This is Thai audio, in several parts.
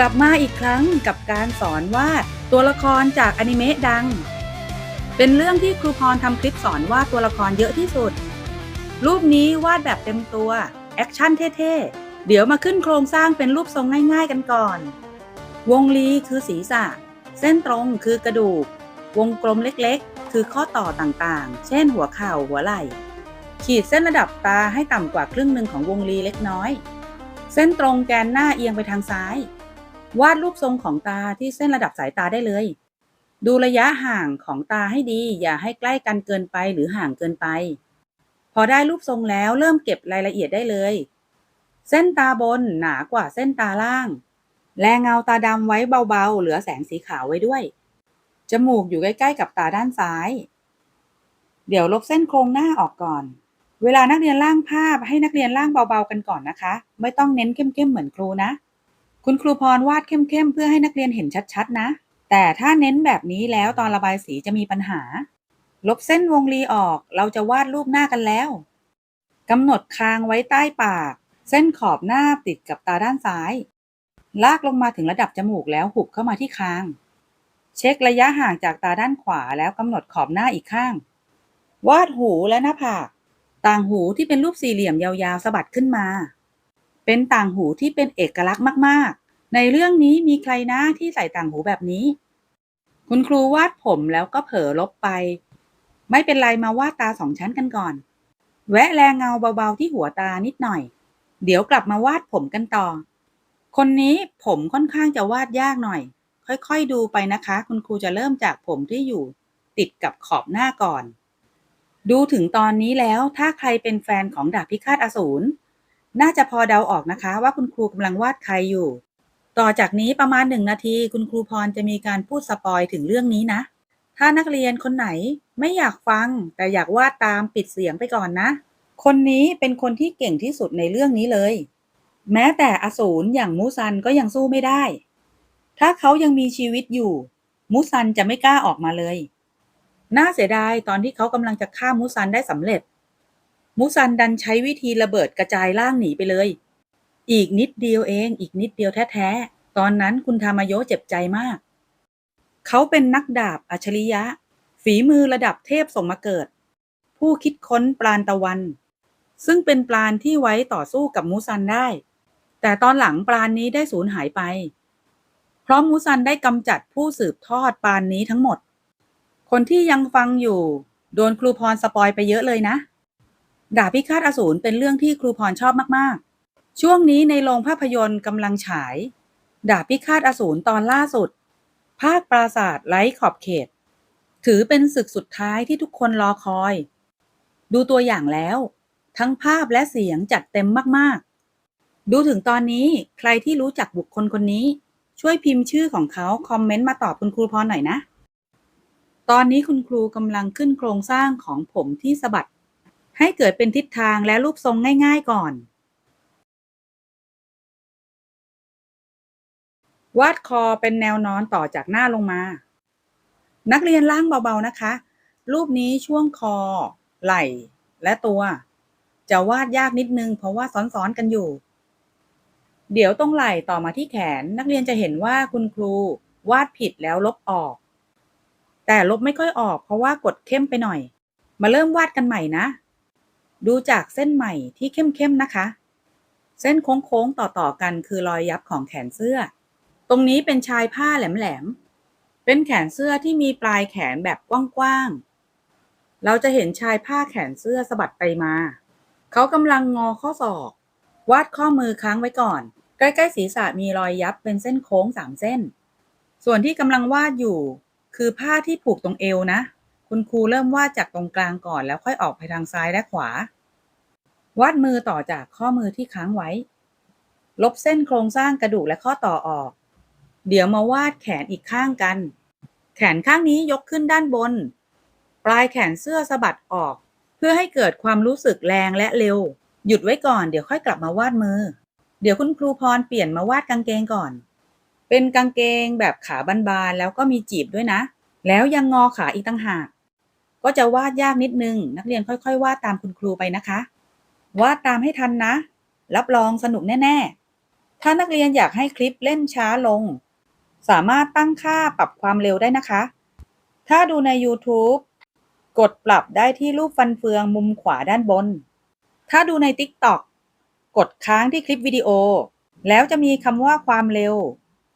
กลับมาอีกครั้งกับการสอนวาดตัวละครจากอนิเมะดัง เป็นเรื่องที่ครูพรทำคลิปสอนวาดตัวละครเยอะที่สุด รูปนี้วาดแบบเต็มตัว แอคชั่นเท่ๆ เดี๋ยวมาขึ้นโครงสร้างเป็นรูปทรงง่าย ๆ กันก่อน วงรีคือศีรษะ เส้นตรงคือกระดูก วงกลมเล็กๆ คือข้อต่อต่างๆ เช่นหัวเข่าหัวไหล่ ขีดเส้นระดับตาให้ต่ำกว่าครึ่งหนึ่งของวงรีเล็กน้อย เส้นตรงแกนหน้าเอียงไปทางซ้าย วาดรูปทรงของตาที่เส้นระดับสายตาได้เลย ดูระยะห่างของตาให้ดี อย่าให้ใกล้กันเกินไปหรือห่างเกินไป พอได้รูปทรงแล้วเริ่มเก็บรายละเอียดได้เลย เส้นตาบนหนากว่าเส้นตาล่าง แลเงาตาดำไว้เบาๆ เหลือแสงสีขาวไว้ด้วย จมูกอยู่ใกล้ๆกับตาด้านซ้าย เดี๋ยวลบเส้นโครงหน้าออกก่อน เวลานักเรียนร่างภาพให้นักเรียนร่างเบาๆกันก่อนนะคะ ไม่ต้องเน้นเข้มๆเหมือนครูนะ คุณครูพรวาดเข้มๆเพื่อให้นักเรียนเห็นชัดๆ นะ แต่ถ้าเน้นแบบนี้แล้วตอนระบายสีจะมีปัญหา ลบเส้นวงรีออก เราจะวาดรูปหน้ากันแล้วกำหนดคางไว้ใต้ปาก เส้นขอบหน้าติดกับตาด้านซ้าย ลากลงมาถึงระดับจมูกแล้วหุบเข้ามาที่คาง เช็คระยะห่างจากตาด้านขวาแล้วกำหนดขอบหน้าอีกข้าง วาดหูและหน้าผาก ต่างหูที่เป็นรูปสี่เหลี่ยมยาวๆสะบัดขึ้นมา เป็นต่างหูที่เป็นเอกลักษณ์มาก ๆ ในเรื่องนี้มีใครนะที่ใส่ต่างหูแบบนี้ คุณครูวาดผมแล้วก็เผลอลบไป ไม่เป็นไรมาวาดตาสองชั้นกันก่อน แวะแรงเงาเบา ๆ ที่หัวตานิดหน่อย เดี๋ยวกลับมาวาดผมกันต่อ คนนี้ผมค่อนข้างจะวาดยากหน่อย ค่อย ๆ ดูไปนะคะ คุณครูจะเริ่มจากผมที่อยู่ ติดกับขอบหน้าก่อน ดูถึงตอนนี้แล้วถ้าใครเป็นแฟนของดาบพิฆาตอสูร น่าจะพอเดาออกนะคะ ว่าคุณครูกำลังวาดใครอยู่ ต่อจากนี้ประมาณหนึ่งนาที คุณครูพรจะมีการพูดสปอยถึงเรื่องนี้นะ ถ้านักเรียนคนไหนไม่อยากฟัง แต่อยากวาดตามปิดเสียงไปก่อนนะ คนนี้เป็นคนที่เก่งที่สุดในเรื่องนี้เลย แม้แต่อสูรอย่างมูซันก็ยังสู้ไม่ได้ ถ้าเขายังมีชีวิตอยู่ มูซันจะไม่กล้าออกมาเลย น่าเสียดายตอนที่เขากำลังจะฆ่ามูซันได้สำเร็จ มูซันดันใช้วิธีระเบิดกระจายร่างหนีไปเลย อีกนิดเดียวเอง อีกนิดเดียวแท้ๆ ตอนนั้นคุณธามโยเจ็บใจมาก เขาเป็นนักดาบอัจฉริยะ ฝีมือระดับเทพส่งมาเกิด ผู้คิดค้นปราณตะวัน ซึ่งเป็นปราณที่ไว้ต่อสู้กับมูซันได้ แต่ตอนหลังปราณนี้ได้สูญหายไป เพราะมูซันได้กำจัดผู้สืบทอดปราณนี้ทั้งหมด คนที่ยังฟังอยู่ โดนครูพรสปอยไปเยอะเลยนะ ดาบพิฆาตอสูรเป็นเรื่องที่ครูพรชอบมากๆ ช่วงนี้ในโรงภาพยนตร์กำลังฉาย ดาบพิฆาตอสูรตอนล่าสุด ภาคปราศาสตร์ไร้ขอบเขต ถือเป็นศึกสุดท้ายที่ทุกคนรอคอย ดูตัวอย่างแล้ว ทั้งภาพและเสียงจัดเต็มมากๆ ดูถึงตอนนี้ใครที่รู้จักบุคคลคนนี้ ช่วยพิมพ์ชื่อของเขาคอมเมนต์มาตอบคุณครูพรหน่อยนะ ตอนนี้คุณครูกำลังขึ้นโครงสร้างของผมที่สะบัด ให้เกิดเป็นทิศทางและรูปทรงง่ายๆก่อน วาดคอเป็นแนวนอนต่อจากหน้าลงมา นักเรียนล่างเบาๆนะคะ รูปนี้ช่วงคอ ไหล่ และตัว จะวาดยากนิดนึงเพราะว่าซ้อนๆกันอยู่ เดี๋ยวตรงไหล่ต่อมาที่แขนนักเรียนจะเห็นว่าคุณครู วาดผิดแล้วลบออก แต่ลบไม่ค่อยออกเพราะว่ากดเข้มไปหน่อย มาเริ่มวาดกันใหม่นะ ดูจากเส้นใหม่ที่เข้มๆนะคะ เส้นโค้งๆต่อๆกันคือรอยยับของแขนเสื้อ ตรงนี้เป็นชายผ้าแหลมๆ เป็นแขนเสื้อที่มีปลายแขนแบบกว้างๆ เราจะเห็นชายผ้าแขนเสื้อสะบัดไปมา เขากำลังงอข้อศอก วาดข้อมือค้างไว้ก่อน ใกล้ๆศีรษะมีรอยยับเป็นเส้นโค้งสามเส้น ส่วนที่กำลังวาดอยู่ คือผ้าที่ผูกตรงเอวนะ คุณครูเริ่มวาดจากตรงกลางก่อนแล้วค่อยออกไปทางซ้ายและขวา วาดมือต่อจากข้อมือที่ค้างไว้ ลบเส้นโครงสร้างกระดูกและข้อต่อออก เดี๋ยวมาวาดแขนอีกข้างกัน แขนข้างนี้ยกขึ้นด้านบน ปลายแขนเสื้อสะบัดออก เพื่อให้เกิดความรู้สึกแรงและเร็ว หยุดไว้ก่อนเดี๋ยวค่อยกลับมาวาดมือ เดี๋ยวคุณครูพรเปลี่ยนมาวาดกางเกงก่อน เป็นกางเกงแบบขาบานๆแล้วก็มีจีบด้วยนะ แล้วยังงอขาอีกตั้งหาก ก็จะวาดยากนิดนึง นักเรียนค่อยๆ วาดตามคุณครูไปนะคะ วาดตามให้ทันนะ รับรองสนุกแน่ๆ ถ้านักเรียนอยากให้คลิปเล่นช้าลง สามารถตั้งค่าปรับความเร็วได้นะคะ ถ้าดูใน YouTube กดปรับได้ที่รูปฟันเฟืองมุมขวาด้านบน ถ้าดูใน TikTok กดค้างที่คลิปวิดีโอ แล้วจะมีคำว่าความเร็ว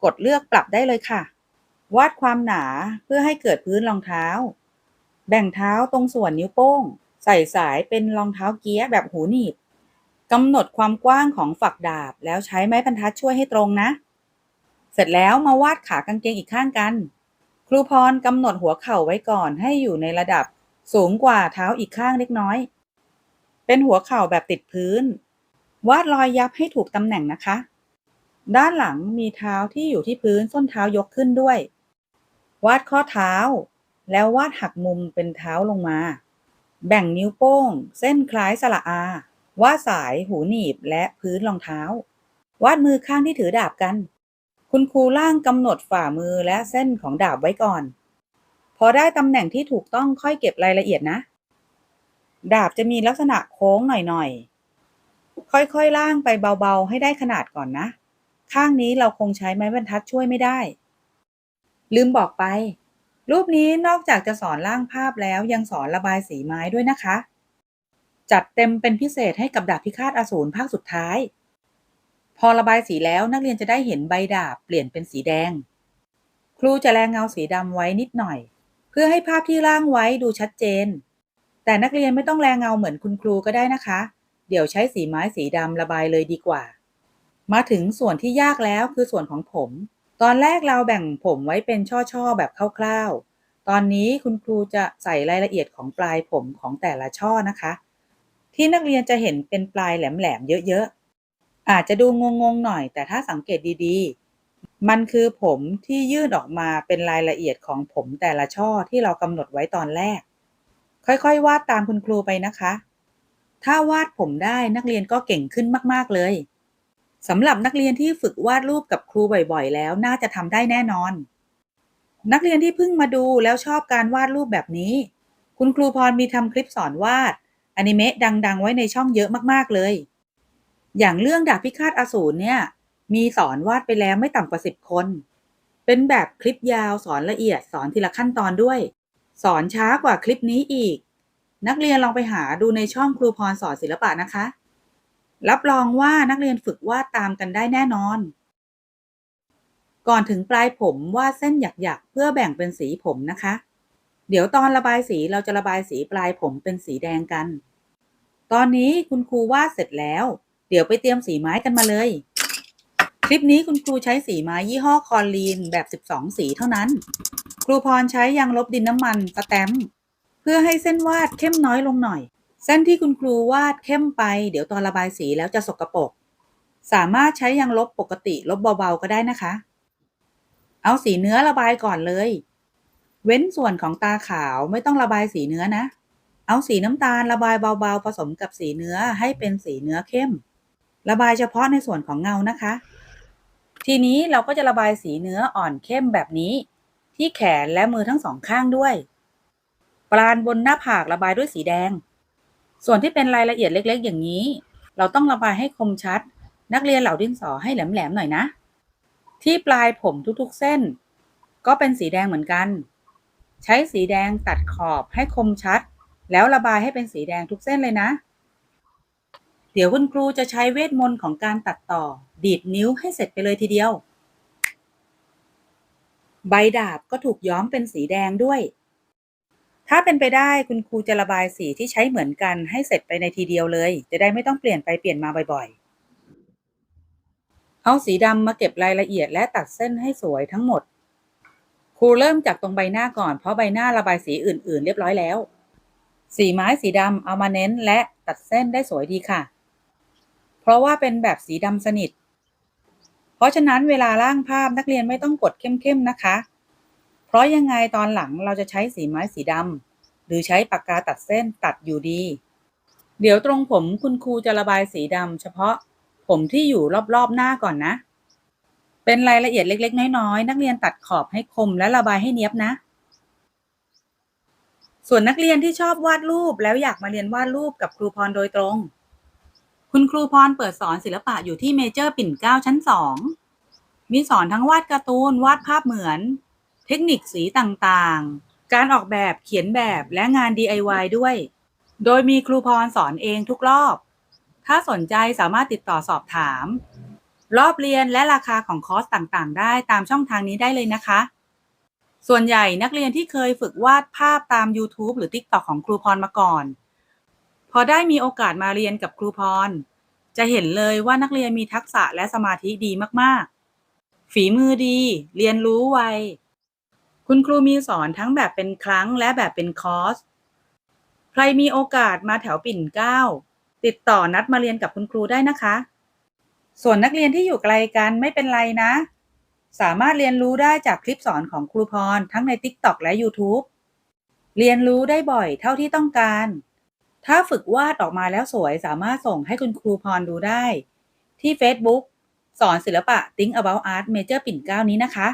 กดเลือกปรับได้เลยค่ะ วาดความหนาเพื่อให้เกิดพื้นรองเท้า แบ่งเท้าตรงส่วนนิ้วโป้ง ใส่สายเป็นรองเท้าเกียร์แบบหูหนีบกำหนดความกว้างของฝักดาบ แล้วใช้ไม้บรรทัดช่วยให้ตรงนะ เสร็จแล้วมาวาดขากางเกงอีกข้างกัน ครูพรกำหนดหัวเข่าไว้ก่อนให้อยู่ในระดับสูงกว่าเท้าอีกข้างเล็กน้อย เป็นหัวเข่าแบบติดพื้น วาดรอยยับให้ถูกตำแหน่งนะคะ ด้านหลังมีเท้าที่อยู่ที่พื้นส้นเท้ายกขึ้นด้วย วาดข้อเท้า แล้ววาดหักมุมเป็นเท้าลงมา แบ่งนิ้วโป้ง เส้นคล้ายสระอา วาดสายหูหนีบและพื้นรองเท้า วาดมือข้างที่ถือดาบกัน คุณครูล่างกำหนดฝ่ามือและเส้นของดาบไว้ก่อน พอได้ตำแหน่งที่ถูกต้องค่อยเก็บรายละเอียดนะ ดาบจะมีลักษณะโค้งหน่อยๆ ค่อยๆล่างไปเบาๆ ให้ได้ขนาดก่อนนะ ข้างนี้เราคงใช้ไม้บรรทัดช่วยไม่ได้ ลืมบอกไป รูปนี้นอกจากจะสอนร่างภาพแล้วยังสอนระบายสีไม้ด้วยนะคะ จัดเต็มเป็นพิเศษให้กับดาบพิฆาตอสูรภาคสุดท้าย พอระบายสีแล้วนักเรียนจะได้เห็นใบดาบเปลี่ยนเป็นสีแดง ครูจะแรงเงาสีดำไว้นิดหน่อย เพื่อให้ภาพที่ร่างไว้ดูชัดเจน แต่นักเรียนไม่ต้องแรงเงาเหมือนคุณครูก็ได้นะคะ เดี๋ยวใช้สีไม้สีดำระบายเลยดีกว่า มาถึงส่วนที่ยากแล้วคือส่วนของผม ตอนแรกเราแบ่งผมไว้เป็นช่อๆ แบบคร่าวๆ ตอนนี้คุณครูจะใส่รายละเอียดของปลายผมของแต่ละช่อนะคะ ที่นักเรียนจะเห็นเป็นปลายแหลมๆเยอะๆ อาจจะดูงงๆหน่อย แต่ถ้าสังเกตดีๆ มันคือผมที่ยื่นออกมาเป็นรายละเอียดของผมแต่ละช่อที่เรากำหนดไว้ตอนแรก ค่อยๆ วาดตามคุณครูไปนะคะ ถ้าวาดผมได้นักเรียนก็เก่งขึ้นมากๆเลย สำหรับนักเรียนที่ฝึกวาดรูปกับครูบ่อยๆ แล้วน่าจะทำได้แน่นอน นักเรียนที่เพิ่งมาดูแล้วชอบการวาดรูปแบบนี้ คุณครูพรมีทำคลิปสอนวาดอนิเมะดังๆ ไว้ในช่องเยอะมากๆเลย อย่างเรื่องดาบพิฆาตอสูรเนี่ย มีสอนวาดไปแล้วไม่ต่ำกว่าสิบคน เป็นแบบคลิปยาวสอนละเอียดสอนทีละขั้นตอนด้วย สอนช้ากว่าคลิปนี้อีก นักเรียนลองไปหาดูในช่องครูพรสอนศิลปะนะคะ รับรองว่านักเรียนฝึกวาดตามกันได้แน่นอน ก่อนถึงปลายผมวาดเส้นหยักๆ เพื่อแบ่งเป็นสีผมนะคะ เดี๋ยวตอนระบายสีเราจะระบายสีปลายผมเป็นสีแดงกัน ตอนนี้คุณครูวาดเสร็จแล้ว เดี๋ยวไปเตรียมสีไม้กันมาเลย คลิปนี้คุณครูใช้สีไม้ยี่ห้อคอนลีนแบบ 12 สีเท่านั้น ครูพรใช้ยางลบดินน้ำมันสแตมเพื่อให้เส้นวาดเข้มน้อยลงหน่อย เส้นที่คุณครูวาดเข้มไป เดี๋ยวตอนระบายสีแล้วจะสกรปรกสามารถใช้ยางลบปกติลบเบาๆก็ได้นะคะ เอาสีเนื้อระบายก่อนเลย เว้นส่วนของตาขาวไม่ต้องระบายสีเนื้อนะ เอาสีน้ำตาลระบายเบาๆ ผสมกับสีเนื้อให้เป็นสีเนื้อเข้ม ระบายเฉพาะในส่วนของเงานะคะ ทีนี้เราก็จะระบายสีเนื้ออ่อนเข้มแบบนี้ ที่แขนและมือทั้งสองข้างด้วยปราณบนหน้าผากระบายด้วยสีแดง ส่วนที่เป็นรายละเอียดเล็กๆ อย่างนี้ เราต้องระบายให้คมชัด นักเรียนเหล่าดินสอให้แหลมๆหน่อยนะ ที่ปลายผมทุกๆเส้น ก็เป็นสีแดงเหมือนกัน ใช้สีแดงตัดขอบให้คมชัด แล้วระบายให้เป็นสีแดงทุกเส้นเลยนะ เดี๋ยวคุณครูจะใช้เวทมนต์ของการตัดต่อ ดีดนิ้วให้เสร็จไปเลยทีเดียว ใบดาบก็ถูกย้อมเป็นสีแดงด้วย ถ้าเป็นไปได้คุณครูจะระบายสีที่ใช้เหมือนกันให้เสร็จไปในทีเดียวเลย จะได้ไม่ต้องเปลี่ยนไปเปลี่ยนมาบ่อยๆ เอาสีดำมาเก็บรายละเอียดและตัดเส้นให้สวยทั้งหมด ครูเริ่มจากตรงใบหน้าก่อนเพราะใบหน้าระบายสีอื่นๆ เรียบร้อยแล้ว สีไม้สีดำเอามาเน้นและตัดเส้นได้สวยดีค่ะ เพราะว่าเป็นแบบสีดำสนิท เพราะฉะนั้นเวลาร่างภาพนักเรียนไม่ต้องกดเข้มๆนะคะ เพราะยังไงตอนหลังเราจะใช้สีไม้สีดำหรือใช้ปากกาตัดเส้นตัดอยู่ดี เดี๋ยวตรงผมคุณครูจะระบายสีดำเฉพาะผมที่อยู่รอบๆหน้าก่อนนะ เป็นรายละเอียดเล็ก ๆ น้อยๆ นักเรียนตัดขอบให้คมและระบายให้เนียบนะ ส่วนนักเรียนที่ชอบวาดรูปแล้วอยากมาเรียนวาดรูปกับครูพรโดยตรงคคุณครูพรเปิดสอนศิลปะอยู่ที่เมเจอร์ปิ่นเกล้าชั้นสองมีสอนทั้งวาดการ์ตูนวาดภาพเหมือน เทคนิคสีต่างๆ การออกแบบเขียนแบบและงาน DIY ด้วย โดยมีครูพรสอนเองทุกรอบ ถ้าสนใจสามารถติดต่อสอบถาม รอบเรียนและราคาของคอร์สต่างๆ ได้ตามช่องทางนี้ได้เลยนะคะ ส่วนใหญ่นักเรียนที่เคยฝึกวาดภาพตาม YouTube หรือ TikTok ของครูพรมาก่อน พอได้มีโอกาสมาเรียนกับครูพรจะเห็นเลยว่านักเรียนมีทักษะและสมาธิดีมากๆ ฝีมือดี เรียนรู้ไว คุณครูมีสอนทั้งแบบเป็นครั้งและแบบเป็นคอร์ส ใครมีโอกาสมาแถวปิ่นเก้า ติดต่อนัดมาเรียนกับคุณครูได้นะคะ ส่วนนักเรียนที่อยู่ไกลกันไม่เป็นไรนะ สามารถเรียนรู้ได้จากคลิปสอนของครูพร ทั้งใน TikTok และ YouTube เรียนรู้ได้บ่อยเท่าที่ต้องการ ถ้าฝึกวาดออกมาแล้วสวยสามารถส่งให้คุณครูพรดูได้ ที่ Facebook สอนศิลปะ Think About Art Major ปิ่นเก้านี้นะคะ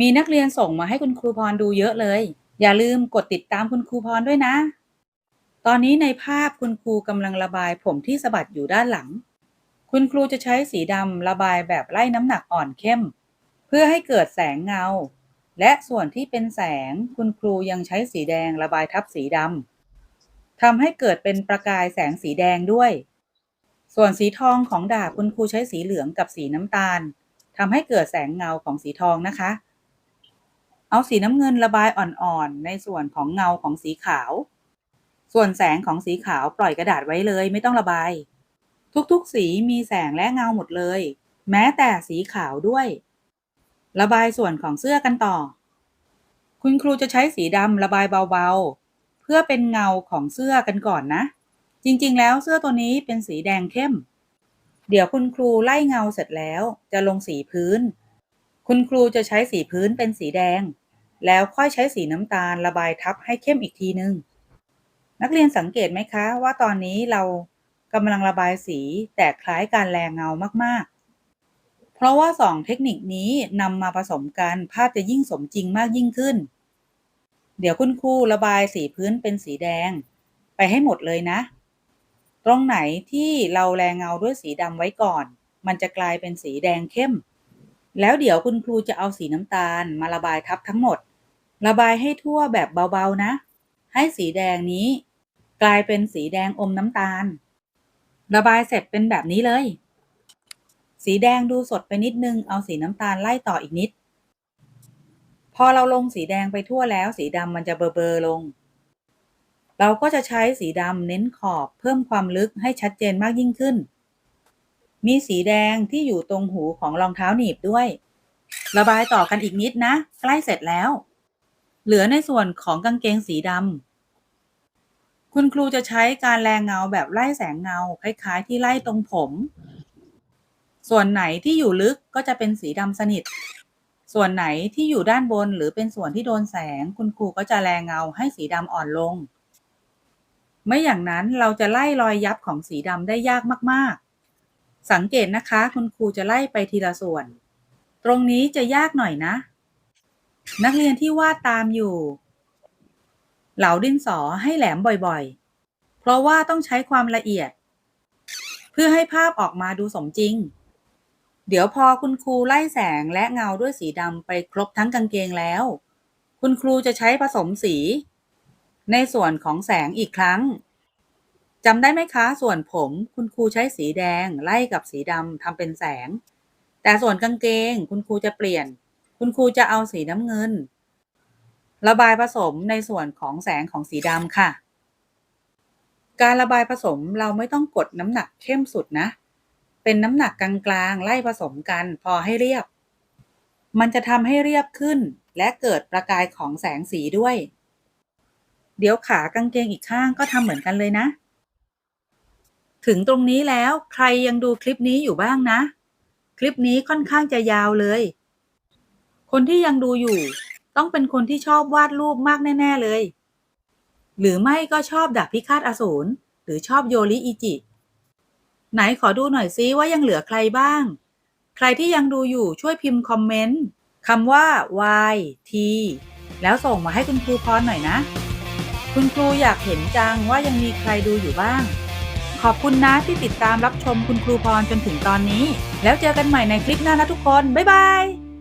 มีนักเรียนส่งมาให้คุณครูพรดูเยอะเลย อย่าลืมกดติดตามคุณครูพรด้วยนะ ตอนนี้ในภาพคุณครูกำลังระบายผมที่สะบัดอยู่ด้านหลัง คุณครูจะใช้สีดำระบายแบบไล่น้ำหนักอ่อนเข้ม เพื่อให้เกิดแสงเงา และส่วนที่เป็นแสงคุณครูยังใช้สีแดงระบายทับสีดำทำให้เกิดเป็นประกายแสงสีแดงด้วย ส่วนสีทองของดาบคุณครูใช้สีเหลืองกับสีน้ำตาลทำให้เกิดแสงเงาของสีทองนะคะ เอาสีน้ำเงินระบายอ่อนๆ ในส่วนของเงาของสีขาว ส่วนแสงของสีขาวปล่อยกระดาษไว้เลยไม่ต้องระบาย ทุกๆ สีมีแสงและเงาหมดเลย แม้แต่สีขาวด้วย ระบายส่วนของเสื้อกันต่อ คุณครูจะใช้สีดำระบายเบาๆ เพื่อเป็นเงาของเสื้อกันก่อนนะ จริงๆ แล้วเสื้อตัวนี้เป็นสีแดงเข้ม เดี๋ยวคุณครูไล่เงาเสร็จแล้วจะลงสีพื้น คุณครูจะใช้สีพื้นเป็นสีแดง แล้วค่อยใช้สีน้ำตาลระบายทับให้เข้มอีกทีนึง นักเรียนสังเกตไหมคะ ว่าตอนนี้เรากำลังระบายสีแต่คล้ายการแรงเงามากๆ เพราะว่าสองเทคนิคนี้นำมาผสมกันภาพจะยิ่งสมจริงมากยิ่งขึ้น เดี๋ยวคุณครูระบายสีพื้นเป็นสีแดง ไปให้หมดเลยนะ ตรงไหนที่เราแรงเงาด้วยสีดำไว้ก่อน มันจะกลายเป็นสีแดงเข้มแล้วเดี๋ยวคุณครูจะเอาสีน้ำตาลมาระบายทับทั้งหมด ระบายให้ทั่วแบบเบาๆนะ ให้สีแดงนี้ กลายเป็นสีแดงอมน้ำตาล ระบายเสร็จเป็นแบบนี้เลย สีแดงดูสดไปนิดนึง เอาสีน้ำตาลไล่ต่ออีกนิด พอเราลงสีแดงไปทั่วแล้ว สีดำมันจะเบลอๆลง เราก็จะใช้สีดำเน้นขอบเพิ่มความลึกให้ชัดเจนมากยิ่งขึ้น มีสีแดงที่อยู่ตรงหูของรองเท้าหนีบด้วย ระบายต่อกันอีกนิดนะ ใกล้เสร็จแล้ว เหลือในส่วนของกางเกงสีดำคุณครูจะใช้การแรงเงาแบบไล่แสงเงา คล้ายๆ ที่ไล่ตรงผม ส่วนไหนที่อยู่ลึกก็จะเป็นสีดำสนิท ส่วนไหนที่อยู่ด้านบนหรือเป็นส่วนที่โดนแสง คุณครูก็จะแรงเงาให้สีดำอ่อนลง ไม่อย่างนั้นเราจะไล่รอยยับของสีดำได้ยากมากๆ สังเกตนะคะ คุณครูจะไล่ไปทีละส่วน ตรงนี้จะยากหน่อยนะ นักเรียนที่วาดตามอยู่ เหลาดินสอให้แหลมบ่อยๆ เพราะว่าต้องใช้ความละเอียด เพื่อให้ภาพออกมาดูสมจริง เดี๋ยวพอคุณครูไล่แสงและเงาด้วยสีดำไปครบทั้งกางเกงแล้ว คุณครูจะใช้ผสมสี ในส่วนของแสงอีกครั้งจำได้ไหมคะ ส่วนผมคุณครูใช้สีแดงไล่กับสีดำทำเป็นแสง แต่ส่วนกางเกงคุณครูจะเปลี่ยน คุณครูจะเอาสีน้ำเงิน ระบายผสมในส่วนของแสงของสีดำค่ะ การระบายผสมเราไม่ต้องกดน้ำหนักเข้มสุดนะ เป็นน้ำหนักกลางๆไล่ผสมกันพอให้เรียบ มันจะทำให้เรียบขึ้นและเกิดประกายของแสงสีด้วย เดี๋ยวขากางเกงอีกข้างก็ทำเหมือนกันเลยนะ ถึงตรงนี้แล้วใครยังดูคลิปนี้อยู่บ้างนะ คลิปนี้ค่อนข้างจะยาวเลย คนที่ยังดูอยู่ ต้องเป็นคนที่ชอบวาดรูปมากแน่ ๆเลย หรือไม่ก็ชอบดาบพิฆาตอสูรหรือชอบโยริอิจิ ไหนขอดูหน่อยซิว่ายังเหลือใครบ้าง ใครที่ยังดูอยู่ช่วยพิมพ์คอมเมนต์คำว่า y t แล้วส่งมาให้คุณครูพรหน่อยนะ คุณครูอยากเห็นจังว่ายังมีใครดูอยู่บ้างขขอบคุณนะที่ติดตามรับชมคุณครูพรจนถึงตอนนี้ แล้วเจอกันใหม่ในคลิปหน้านะทุกคน บ๊ายบาย